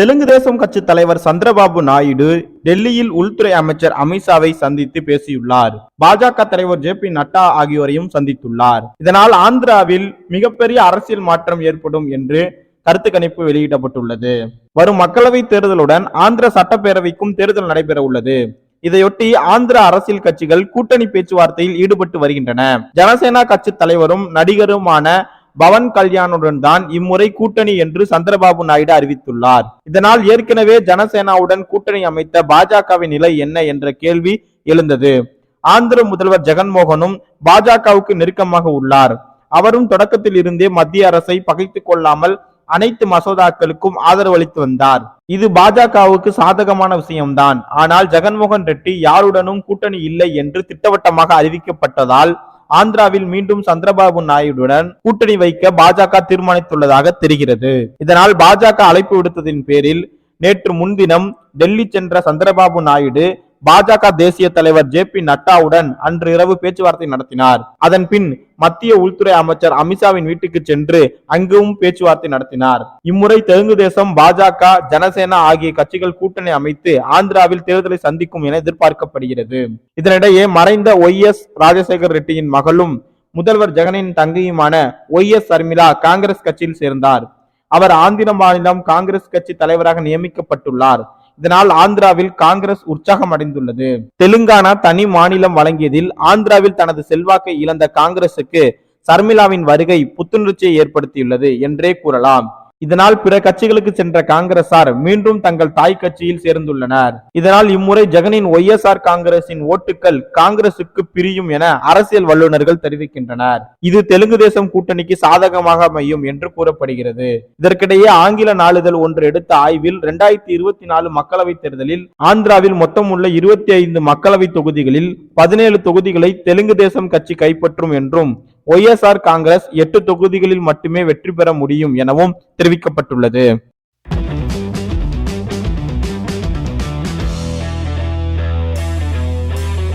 தெலுங்கு தேசம் கட்சி தலைவர் சந்திரபாபு நாயுடு டெல்லியில் உள்துறை அமைச்சர் அமித்ஷாவை சந்தித்து பேசியுள்ளார். பாஜக தலைவர் ஜே பி நட்டா ஆகியோரையும் சந்தித்துள்ளார். இதனால் ஆந்திராவில் மிகப்பெரிய அரசியல் மாற்றம் ஏற்படும் என்று கருத்து கணிப்பு வெளியிடப்பட்டுள்ளது. வரும் மக்களவை தேர்தலுடன் ஆந்திர சட்டப்பேரவைக்கும் தேர்தல் நடைபெற உள்ளது. இதையொட்டி ஆந்திர அரசியல் கட்சிகள் கூட்டணி பேச்சுவார்த்தையில் ஈடுபட்டு வருகின்றன. ஜனசேனா கட்சி தலைவரும் நடிகருமான பவன் கல்யாணுடன் தான் இம்முறை கூட்டணி என்று சந்திரபாபு நாயுடு அறிவித்துள்ளார். இதனால் ஏற்கனவே ஜனசேனாவுடன் கூட்டணி அமைத்த பாஜகவின் நிலை என்ன என்ற கேள்வி எழுந்தது. ஆந்திர முதல்வர் ஜெகன்மோகனும் பாஜகவுக்கு நெருக்கமாக உள்ளார். அவரும் தொடக்கத்தில் இருந்தே மத்திய அரசை பகைத்துக் கொள்ளாமல் அனைத்து மசோதாக்களுக்கும் ஆதரவு அளித்து வந்தார். இது பாஜகவுக்கு சாதகமான விஷயம்தான். ஆனால் ஜெகன்மோகன் ரெட்டி யாருடனும் கூட்டணி இல்லை என்று திட்டவட்டமாக அறிவிக்கப்பட்டதால் ஆந்திராவில் மீண்டும் சந்திரபாபு நாயுடுடன் கூட்டணி வைக்க பாஜக தீர்மானித்துள்ளதாக தெரிகிறது. இதனால் பாஜக அழைப்பு விடுத்ததின் பேரில் நேற்று முன்தினம் டெல்லி சென்ற சந்திரபாபு நாயுடு பாஜக தேசிய தலைவர் ஜே பி நட்டாவுடன் அன்று இரவு பேச்சுவார்த்தை நடத்தினார். அதன் பின் மத்திய உள்துறை அமைச்சர் அமித்ஷாவின் வீட்டுக்கு சென்று அங்கும் பேச்சுவார்த்தை நடத்தினார். இம்முறை தெலுங்கு தேசம் பாஜக ஜனசேனா ஆகிய கட்சிகள் கூட்டணி அமைத்து ஆந்திராவில் தேர்தலை சந்திக்கும் என எதிர்பார்க்கப்படுகிறது. இதனிடையே மறைந்த ஒய் எஸ் ராஜசேகர் ரெட்டியின் மகளும் முதல்வர் ஜெகனின் தங்கையுமான ஒய் எஸ் சர்மிளா காங்கிரஸ் கட்சியில் சேர்ந்தார். அவர் ஆந்திர மாநிலம் காங்கிரஸ் கட்சி தலைவராக நியமிக்கப்பட்டுள்ளார். இதனால் ஆந்திராவில் காங்கிரஸ் உற்சாகம் அடைந்துள்ளது. தெலுங்கானா தனி மாநிலம் வழங்கியதில் ஆந்திராவில் தனது செல்வாக்கை இழந்த காங்கிரசுக்கு சர்மிளாவின் வருகை புத்துணர்ச்சியை ஏற்படுத்தியுள்ளது என்றே கூறலாம். இதனால் பிற கட்சிகளுக்கு சென்ற காங்கிரசார் மீண்டும் தங்கள் தாய் கட்சியில் சேர்ந்துள்ளனர். இதனால் இம்முறை ஜெகனின் ஒய்எஸ்ஆர் காங்கிரசின் ஓட்டுகள் காங்கிரசுக்கு பிரியும் என அரசியல் வல்லுநர்கள் தெரிவிக்கின்றனர். இது தெலுங்கு தேசம் கூட்டணிக்கு சாதகமாக அமையும் என்று கூறப்படுகிறது. இதற்கிடையே ஆங்கில நாளிதழ் ஒன்று எடுத்த ஆய்வில் இரண்டாயிரத்தி இருபத்தி நாலு மக்களவைத் தேர்தலில் ஆந்திராவில் மொத்தம் உள்ள இருபத்தி ஐந்து மக்களவை தொகுதிகளில் பதினேழு தொகுதிகளை தெலுங்கு தேசம் கட்சி கைப்பற்றும் என்றும் ஒய்எஸ்ஆர் காங்கிரஸ் எட்டு தொகுதிகளில் மட்டுமே வெற்றி பெற முடியும் எனவும் தெரிவிக்கப்பட்டுள்ளது.